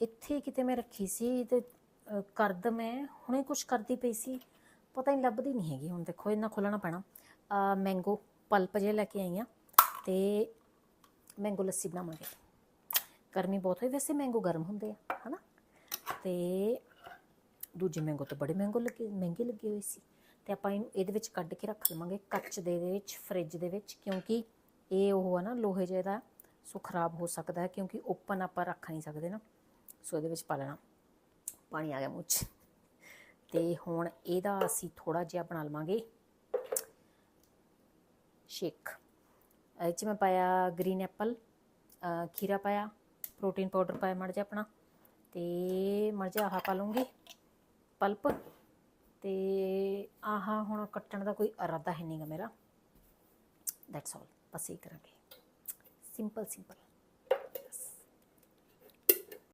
ਇੱਥੇ ਕਿਤੇ ਮੈਂ ਰੱਖੀ ਸੀ ਤੇ ਅ, ਕਰਦ ਮੈਂ ਹੁਣੇ ਕੁਛ ਕਰਦੀ ਪਈ ਸੀ। ਪਤਾ ਨਹੀਂ ਲੱਭਦੀ ਨਹੀਂ ਹੈਗੀ ਹੁਣ ਦੇਖੋ ਇਹਨਾਂ ਖੋਲਣਾ ਪੈਣਾ। ਆ ਮੈਂਗੋ ਪਲਪ ਜੇ ਲੈ ਕੇ ਆਈ ਆ ਤੇ ਮੈਂਗੋ ਲੱਸੀ ਬਣਾਵਾਂਗੇ। ਗਰਮੀ ਬਹੁਤ ਹੋਈ ਵੈਸੇ ਮੈਂਗੋ ਗਰਮ ਹੁੰਦੇ ਆ ਹਨਾ? ਤੇ ਦੂਜੇ ਮੈਂਗੋ ਤਾਂ ਬੜੇ ਮਹਿੰਗੋ ਲੱਗੇ ਮਹਿੰਗੇ ਲੱਗੇ ਹੋਏ ਸੀ। ਤੇ ਆਪਾਂ ਇਹਨੂੰ ਇਹਦੇ ਵਿੱਚ ਕੱਢ ਕੇ ਰੱਖ ਲਵਾਂਗੇ ਕੱਚ ਦੇ ਦੇ ਵਿੱਚ ਫ੍ਰਿਜ ਦੇ ਵਿੱਚ ਕਿਉਂਕਿ ਇਹ ਉਹ ਆ ਨਾ ਲੋਹੇ ਜਿਹੇ ਦਾ ਸੋ ਖਰਾਬ ਹੋ ਸਕਦਾ ਹੈ ਕਿਉਂਕਿ ਓਪਨ ਆਪਾਂ ਰੱਖ ਨਹੀਂ ਸਕਦੇ ਨਾ। ਸੋ ਇਹਦੇ ਵਿੱਚ ਪਾ ਲੈਣਾ। ਪਾਣੀ ਆ ਗਿਆ ਮੂੰਹ 'ਚ। ਤੇ ਹੁਣ ਇਹਦਾ ਅਸੀਂ ਥੋੜਾ ਜਿਹਾ ਬਣਾ ਲਵਾਂਗੇ ਸ਼ੇਕ। ਇਹ 'ਚ ਮੈਂ ਪਾਇਆ ਗ੍ਰੀਨ ਐਪਲ ਖੀਰਾ ਪਾਇਆ ਪ੍ਰੋਟੀਨ ਪਾਊਡਰ ਪਾਇਆ ਮੜ ਜਾ ਆਪਣਾ। ਤੇ ਮੜ ਜਾ ਆਹ ਪਾ ਲੂੰਗੀ ਪਲਪ। ਤੇ ਆਹ ਹੁਣ ਕੱਟਣ ਦਾ ਕੋਈ ਇਰਾਦਾ ਹੈ ਨਹੀਂਗਾ ਮੇਰਾ। ਦੈਟਸ ਆਲ ਬਸ ਇਹ ਕਰਾਂਗੇ। Simple simple